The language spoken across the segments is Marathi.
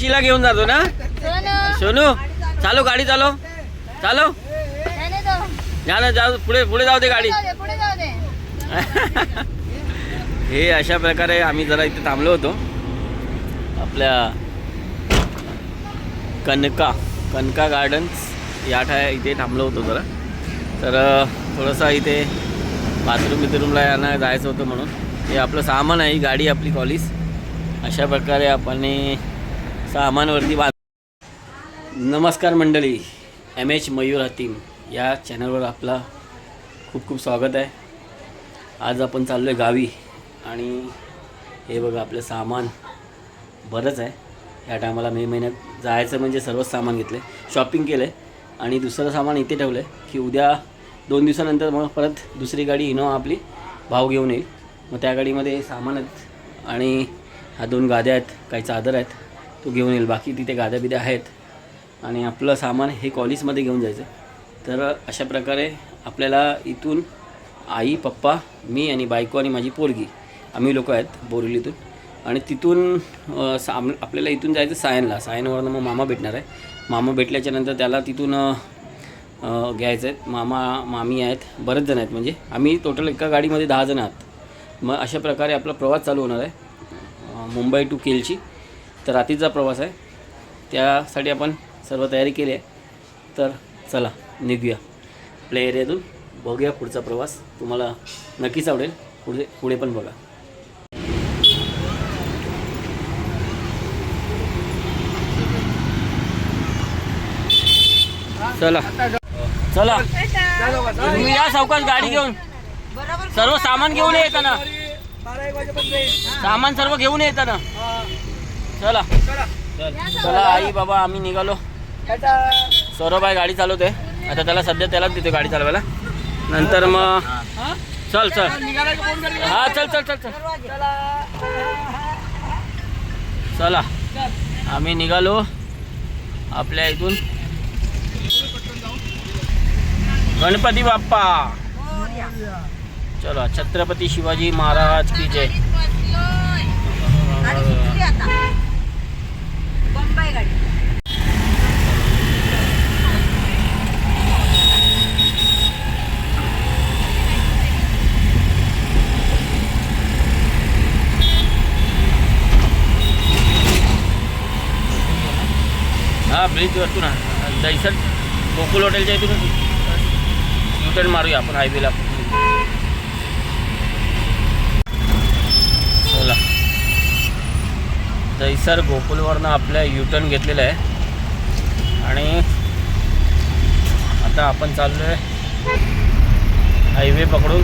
चिला घेऊन जातो ना? सोनू. चालू गाडी चालव चालव नाही नाही जाऊ. जा ना जाऊ पुढे पुढे जाऊ दे गाडी. हे अशा प्रकारे आम्ही जरा इथे थांबलो होतो. आपल्या कनका कनका गार्डन्स या ठा इथे थांबलो होतो जरा. तर थोडंसं इथे बाथरूम बिथरूमला यांना जायचं होतं म्हणून. हे आपलं सामान आहे गाडी आपली कॉलीस अशा प्रकारे आपण सामानवरती बांध नमस्कार मंडळी एम एच मयूर हतीम या चॅनलवर आपला खूप खूप स्वागत आहे. आज आपण चाललो आहे गावी आणि हे बघा आपलं सामान बरंच आहे. ह्या टायमाला मे महिन्यात जायचं म्हणजे सर्वच सामान घेतलं आहे शॉपिंग केलं आहे आणि दुसरं सामान इथे ठेवलं आहे की उद्या दोन दिवसानंतर मग परत दुसरी गाडी इनोवा आपली भाव घेऊन येईल. मग त्या गाडीमध्ये सामान आहेत आणि ह्या दोन गाद्या आहेत काही चादर आहेत. तो घेऊन येईल. बाकी तिथे गाद्या बिद्या आहेत. आणि आपलं सामान हे कॉलेजमध्ये घेऊन जायचं. तर अशा प्रकारे आपल्याला इथून आई पप्पा मी आणि बायको आणि माझी पोरगी आम्ही लोक आहेत बोरिवलीतून. आणि तिथून साम आपल्याला इथून जायचं सायनला. सायनवरनं मग मामा भेटणार आहे. मामा भेटल्याच्यानंतर त्याला तिथून घ्यायचं आहे. मामा मामी आहेत. बरेच जण आहेत. म्हणजे आम्ही टोटल एका गाडीमध्ये दहा जण आहात. मग अशा प्रकारे आपला प्रवास चालू होणार आहे. मुंबई टू केलची. तर रात्रीचा प्रवास आहे. त्यासाठी आपण सर्व तयारी केली आहे. तर चला निघूया. आपल्या एरियातून बघूया पुढचा प्रवास. तुम्हाला नक्कीच आवडेल. पुढे पुढे पण बघा. चला. चला. तुम्ही या सावकाश गाडी घेऊन. सर्व सामान घेऊन येताना. सामान सर्व घेऊन येताना. चला। चला। आई बाबा आम्ही निघालो. सौरभ गाडी चालवते. आता त्याला सध्या त्यालाच देतो गाडी चालवायला. नंतर मग चल चल. हा चल चल चल चल. चला. आम्ही निघालो आपल्या इथून. गणपती बाप्पा. चलो छत्रपती शिवाजी महाराज की जय. बंबाई गाडी हा ब्रिज वरतून दैसर गोकुल हॉटेलच्या इथून युटर्न मारूया आपण दैसर गोकुलवरनं आपल्या युटर्न घेतलेलं आहे. आणि आता आपण चाललो आहे हायवे पकडून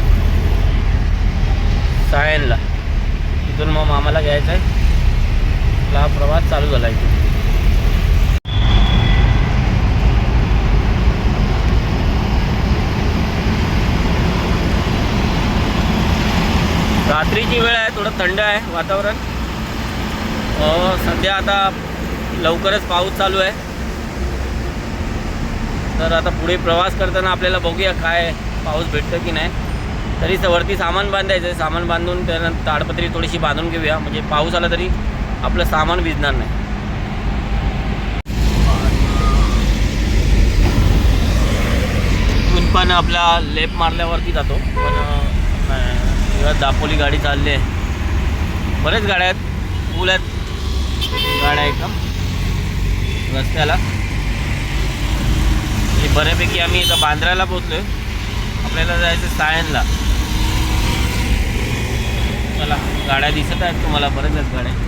सायनला. तिथून मग मामाला घ्यायचं आहे. आपला हा प्रवास चालू झाला इथून. रात्रीची वेळ आहे थोडं थंड आहे वातावरण. हो, सध्या आता लवकरच पाऊस चालू आहे. तर आता पुढे प्रवास करताना आपल्याला बघूया काय पाऊस भेटतं की नाही. तरी वरती सामान बांधायचं आहे. सामान बांधून त्यानंतर ताडपत्री थोडीशी बांधून घेऊया. म्हणजे पाऊस आला तरी आपलं सामान भिजणार नाही. पण आपला लेप मारल्यावरती जातो. पण दापोली गाडी चालली आहे. बरेच गाड्या आहेत. गाड्या एकदम. रस्त्याला. बऱ्यापैकी आम्ही इथं बांद्राला पोचलोय आपल्याला जायचं सायनला. चला गाड्या दिसत आहेत तुम्हाला बऱ्याच गाड्या.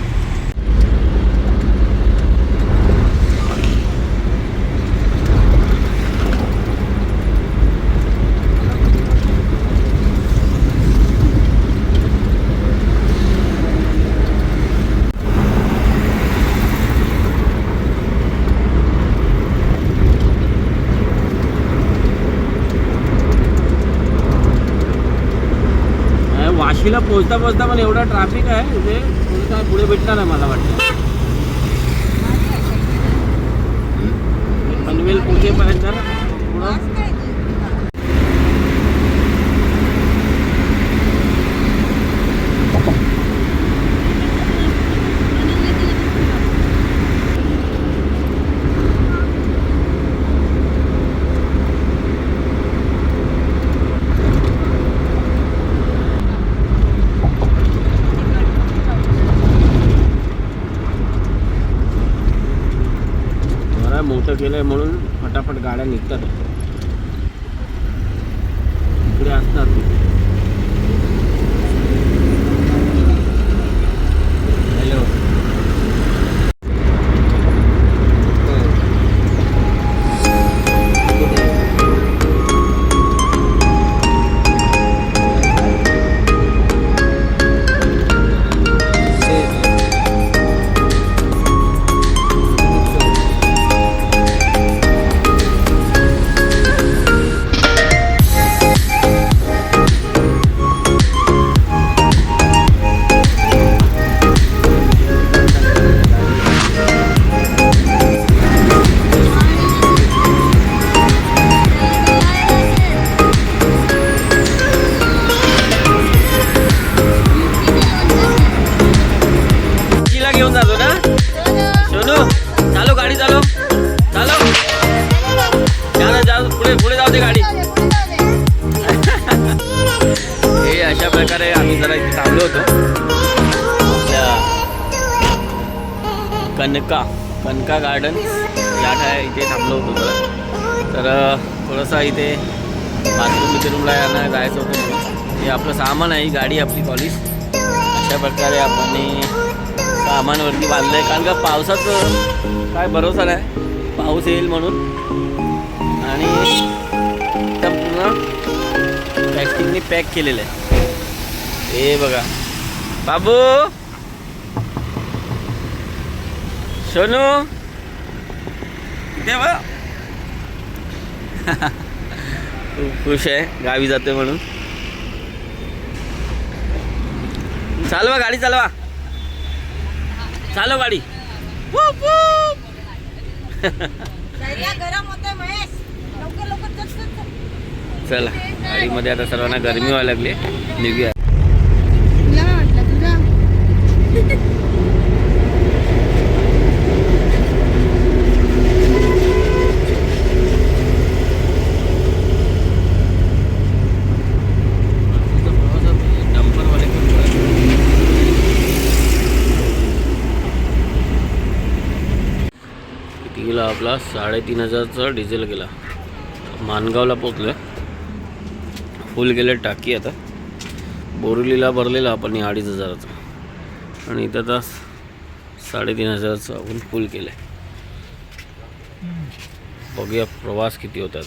अं, वाशीला पोचता पोचता पण एवढा ट्रॅफिक आहे इथे कोणी काय पुढे भेटणार आहे मला वाटतं. पनवेल पोचेपर्यंत थोडं केलं आहे म्हणून फटाफट गाड्या निघतात. दे गाडी. हे अशा प्रकारे आम्ही जरा इथे थांबलो होतो. आपल्या कनका कनका गार्डन या ठा इथे थांबलो होतो जरा. तर थोडंसं इथे बाथरूम बिथरूमला यांना जायचं होतं. म्हणून हे आपलं सामान आहे ही गाडी आपली कॉलेज अशा प्रकारे आपण सामानवरती बांधलं आहे कारण का पावसाचं काय भरोसा नाही. पाऊस येईल म्हणून. आणि पूर्ण प्लॅस्टिकने पॅक केलेलं आहे. हे बघा. बाबू! सोनू! बघ. खूप खुश आहे. गावी जाते म्हणून. चालवा गाडी चालवा. चालव गाडी. गरम होते महेश लवकर लवकर चल, चल, चला. गाडीमध्ये आता सर्वांना गरमी व्हायला लागली. निघूया. किती गेला आपला? साडेतीन हजारचा डिझेल गेला. मानगावला पोचलं फुल गेले टाकी आता. बोरिवलीला भरलेला आपण या अडीच हजाराचा. आणि इथं आता साडेतीन हजाराचं आपण फुल केलं आहे बघूया प्रवास किती होता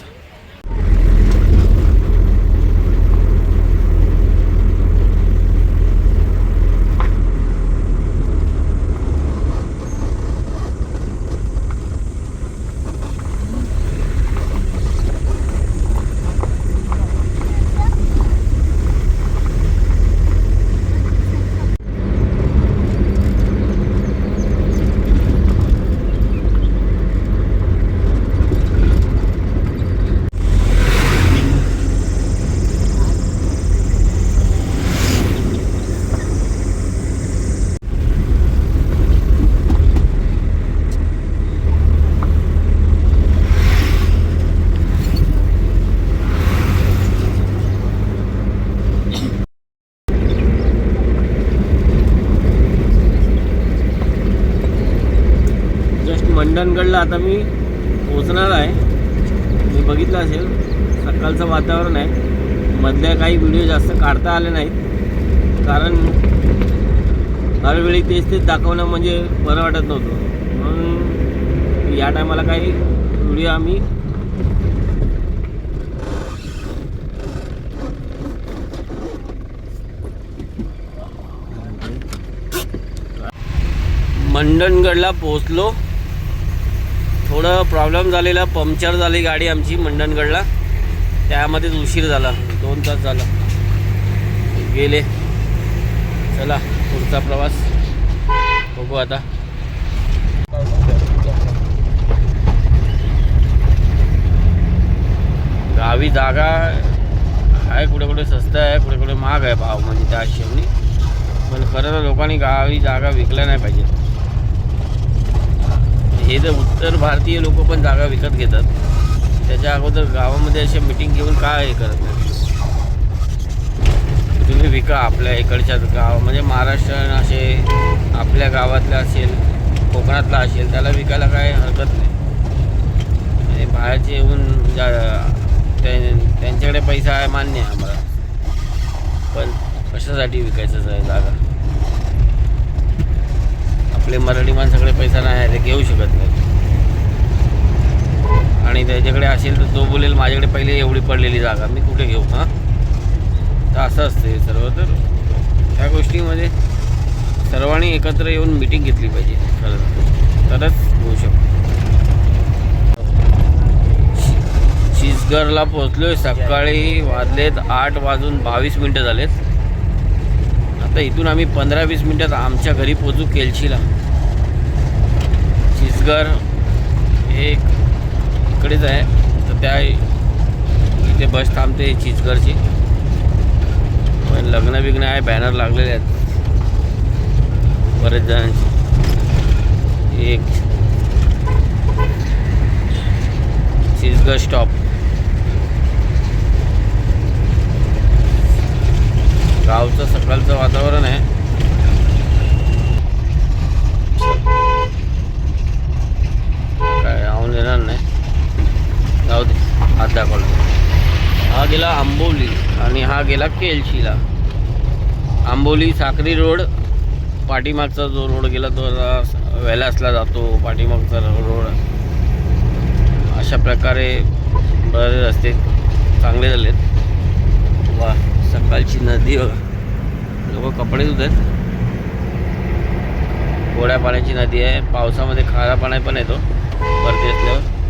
मंडणगडला आता मी पोचणार आहे. मी बघितलं असेल सकाळचं वातावरण आहे. मधल्या काही व्हिडिओ जास्त काढता आले नाहीत. कारण हरवेळी तेच तेच दाखवणं म्हणजे बरं वाटत नव्हतं. म्हणून या टायमाला काही व्हिडिओ आम्ही मंडणगडला पोहोचलो. थोडं प्रॉब्लेम झालेला पंक्चर झाली गाडी आमची मंडणगडला. त्यामध्येच उशीर झाला दोन तास झाला. गेले. चला पुढचा प्रवास. बघू आता. गावी जागा आहे कुठे कुठे स्वस्त आहे कुठे कुठे महाग आहे भाव म्हणजे त्या हिशोबाने. पण खरं तर लोकांनी गावी जागा विकल्या नाही पाहिजे हे जर उत्तर भारतीय लोक पण जागा विकत घेतात. त्याच्या अगोदर गावामध्ये असे मिटिंग घेऊन काय हे करत नाही तुम्ही विका आपल्या इकडच्या गाव म्हणजे महाराष्ट्र असे आपल्या गावातला असेल कोकणातला असेल त्याला विकायला काय हरकत नाही. आणि बाहेरचे येऊन जा- त्यांच्याकडे पैसा आहे मान्य आहे आम्हाला. पण कशासाठी विकायचं आहे जागा? आपले मराठी माणसाकडे पैसा नाही आहे ते घेऊ शकत नाही. आणि त्याच्याकडे असेल तर तो बोलेल माझ्याकडे पहिले एवढी पडलेली जागा मी कुठे घेऊ हां? तर असं असतं सर्व. तर ह्या गोष्टीमध्ये सर्वांनी एकत्र येऊन मिटिंग घेतली पाहिजे खरं तरच होऊ शकतो. शिसगरला पोहोचलो आहे सकाळी वाजलेत आठ वाजून बावीस मिनटं झालेत. आता इथून आम्ही पंधरा वीस मिनटात आमच्या घरी पोचू केलशीला. चिसगर हे इकडेच आहे. तर त्या इथे बस थांबते चिसगरची. पण लग्न बिग्न आहे बॅनर लागलेले आहेत. बरेच जणांची. एक. चिसगर स्टॉप. सकाळचं वातावरण आहे. काय राहून येणार नाही. जाऊ दे हात दाखवला. हा गेला आंबोली आणि हा गेला केलशीला आंबोली साखरी रोड पाठीमागचा जो रोड गेला तो वेलासला जातो पाठीमागचा रोड. अशा प्रकारे बरेच रस्ते चांगले झालेत. वा सकाळची नदी बघा. लोक कपडे धुत आहेत गोड्या पाण्याची नदी आहे. पावसामध्ये खारा पाणी पण येतो. वरती असल्यावर.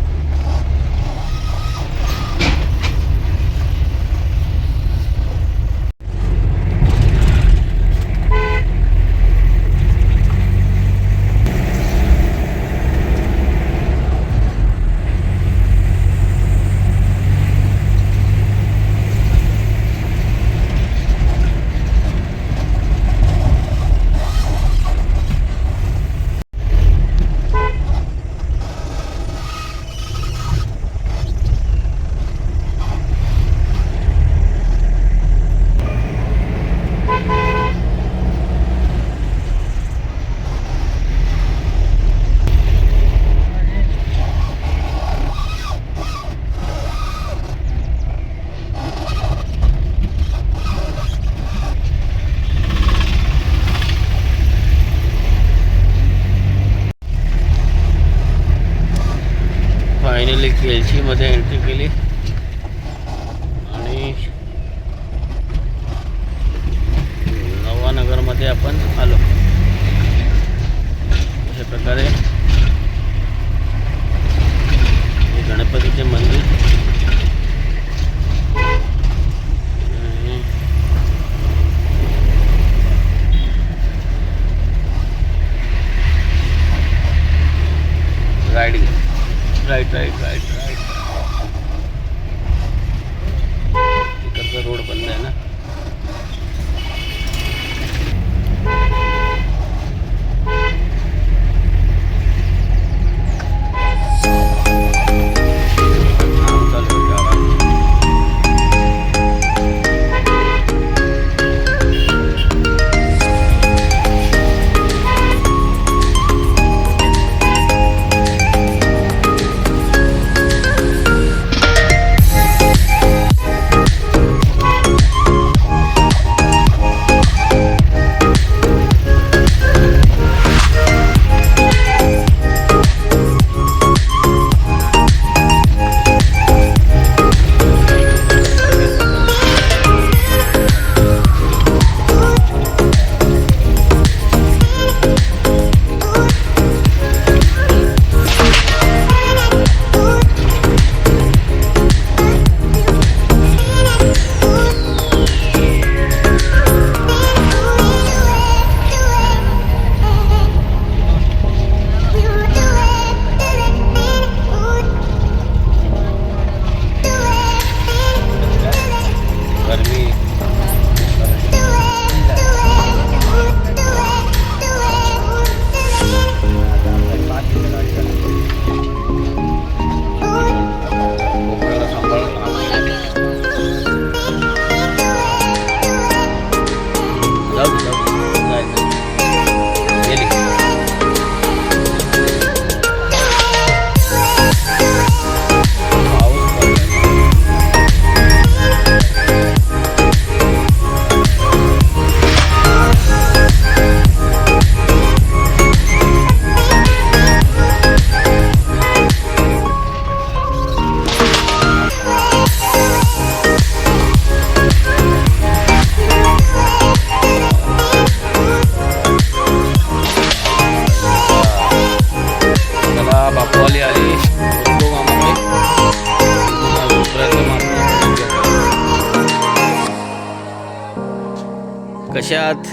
करू.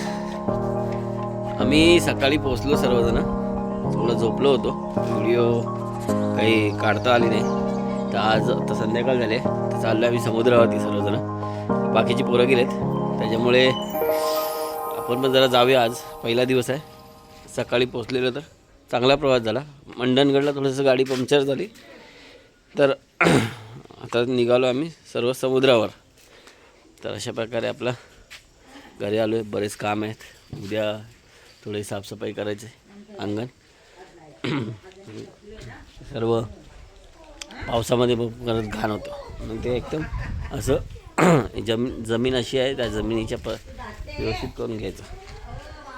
आम्ही सकाळी पोचलो सर्वजण. थोडं झोपलो होतो. व्हिडिओ काही काढता आली नाही. तर आज आता संध्याकाळ झाले तर चाललो आम्ही समुद्रावरती सर्वजण. बाकीची पोरं गेलेत. त्याच्यामुळे आपण पण जरा जाऊया आज. पहिला दिवस आहे. सकाळी पोचलेलो तर चांगला प्रवास झाला. मंडणगडला थोडंसं गाडी पंक्चर झाली. तर आता निघालो आम्ही सर्व समुद्रावर. तर अशा प्रकारे आपला घरी आलो आहे बरेच काम आहेत. उद्या थोडी साफसफाई करायची आहे. अंगण. सर्व पावसामध्ये करत घाण होतं. मग ते एकदम असं जमीन जमीन अशी आहे त्या जमिनीच्या प व्यवस्थित करून घ्यायचं.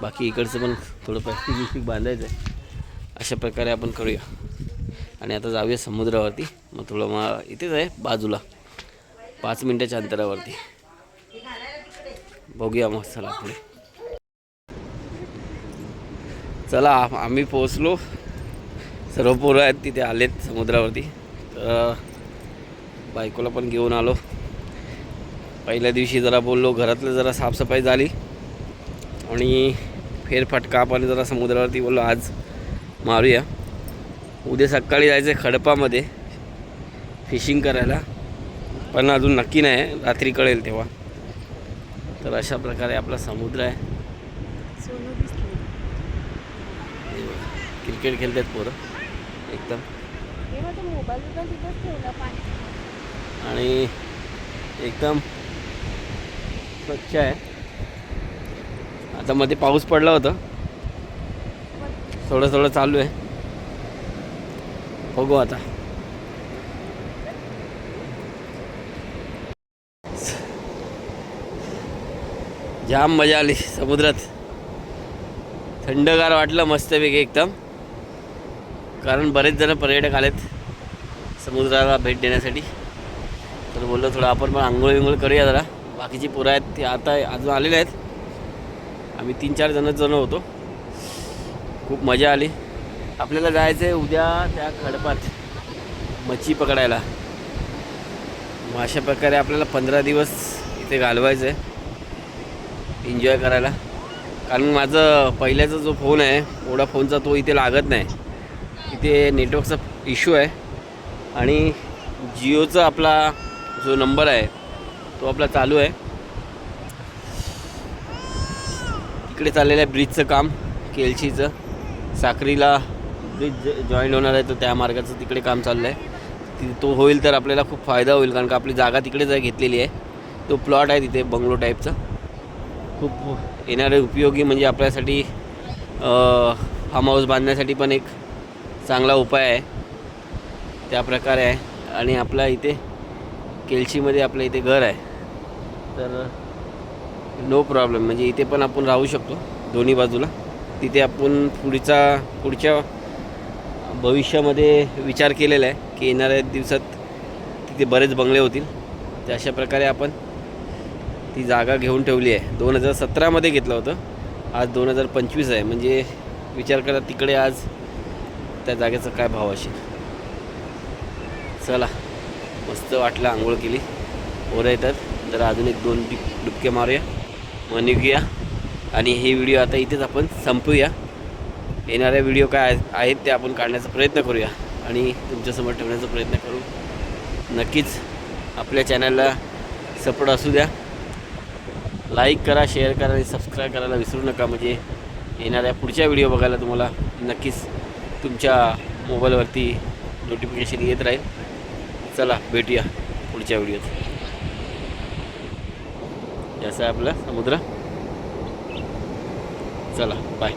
बाकी इकडचं पण थोडं प्लॅस्टिक बिस्टिक बांधायचं आहे अशा प्रकारे आपण करूया. आणि आता जाऊया समुद्रावरती. मग थोडं मग इथेच आहे बाजूला. पाच मिनटाच्या अंतरावरती. बघूया मग चला पुढे चला आम्ही पोहोचलो. सर्व पोरं आहेत तिथे आलेत समुद्रावरती. तर बायकोला पण घेऊन आलो. पहिल्या दिवशी जरा बोललो घरातलं जरा साफसफाई झाली. आणि फेरफटका आपण जरा समुद्रावरती बोललो आज मारूया. उद्या सकाळी जायचं आहे खडपामध्ये फिशिंग करायला. पण अजून नक्की नाही रात्री कळेल तेव्हा. तर अशा प्रकारे आपला समुद्र आहे. क्रिकेट खेळतात पोरं एकदम. आणि एकदम स्वच्छ आहे. आता मध्ये पाऊस पडला होता. थोडं थोडं चालू आहे. बघू आता. जाम मजा आली समुद्रात. थंडगार वाटलं मस्तपैकी एकदम. कारण बरेच जण पर्यटक आलेत समुद्राला भेट देण्यासाठी. तर बोललो थोडं आपण पण आंघोळ विंघोळ करूया जरा. बाकीची पोरं आहेत ते आता अजून आलेले आहेत. आम्ही तीन चार जणच जण होतो. खूप मजा आली. आपल्याला जायचं आहे उद्या त्या खडपात मच्छी पकडायला. मग अशा प्रकारे आपल्याला पंधरा दिवस इथे घालवायचं आहे एन्जॉय करायला. कारण माझं पहिल्याचा जो फोन आहे ओडा फोनचा तो इथे लागत नाही. इथे नेटवर्कचा इश्यू आहे. आणि जिओचा आपला जो नंबर आहे तो आपला चालू आहे. इकडे चाललेलं आहे ब्रिजचं काम केलशीचं. साखरीला ब्रिज जॉईन होणार आहे तर त्या मार्गाचं तिकडे काम चाललं आहे तो होईल तर आपल्याला खूप फायदा होईल कारण का आपली जागा तिकडेच आहे घेतलेली आहे. तो प्लॉट आहे तिथे बंगलो टाईपचा खूप येणारे उपयोगी म्हणजे आपल्यासाठी फार्म हाऊस बांधण्यासाठी पण एक चांगला उपाय आहे. त्या प्रकारे आहे. आणि आपल्या इथे केलशीमध्ये आपल्या इथे घर आहे. तर नो प्रॉब्लेम म्हणजे इथे पण आपण राहू शकतो दोन्ही बाजूला. तिथे आपण पुढचा पुढच्या भविष्यामध्ये विचार केलेला आहे की येणाऱ्या दिवसात तिथे बरेच बंगले होतील. तर अशा प्रकारे आपण ती जागा घेऊन ठेवली आहे. दोन हजार सतरामध्ये घेतलं होतं. आज दोन हजार पंचवीस आहे. म्हणजे विचार करा तिकडे आज त्या जागेचा काय भाव असेल. चला. मस्त वाटलं आंघोळ केली. पोरं येतात. जरा अजून एक दोन डुब डुबके मारूया. मग निघूया आणि हे व्हिडिओ आता इथेच आपण संपूया. येणाऱ्या व्हिडिओ काय आहेत ते आपण काढण्याचा प्रयत्न करूया. आणि तुमच्यासमोर ठेवण्याचा प्रयत्न करू. नक्कीच आपल्या चॅनलला सपोर्ट असू द्या. लाईक करा शेअर करा आणि सबस्क्राईब करायला विसरू नका. म्हणजे येणाऱ्या पुढच्या व्हिडिओ बघायला तुम्हाला नक्कीच तुमच्या मोबाईलवरती नोटिफिकेशन येत राहील. चला भेटूया पुढच्या व्हिडिओत याचा आहे आपला समुद्र. चला बाय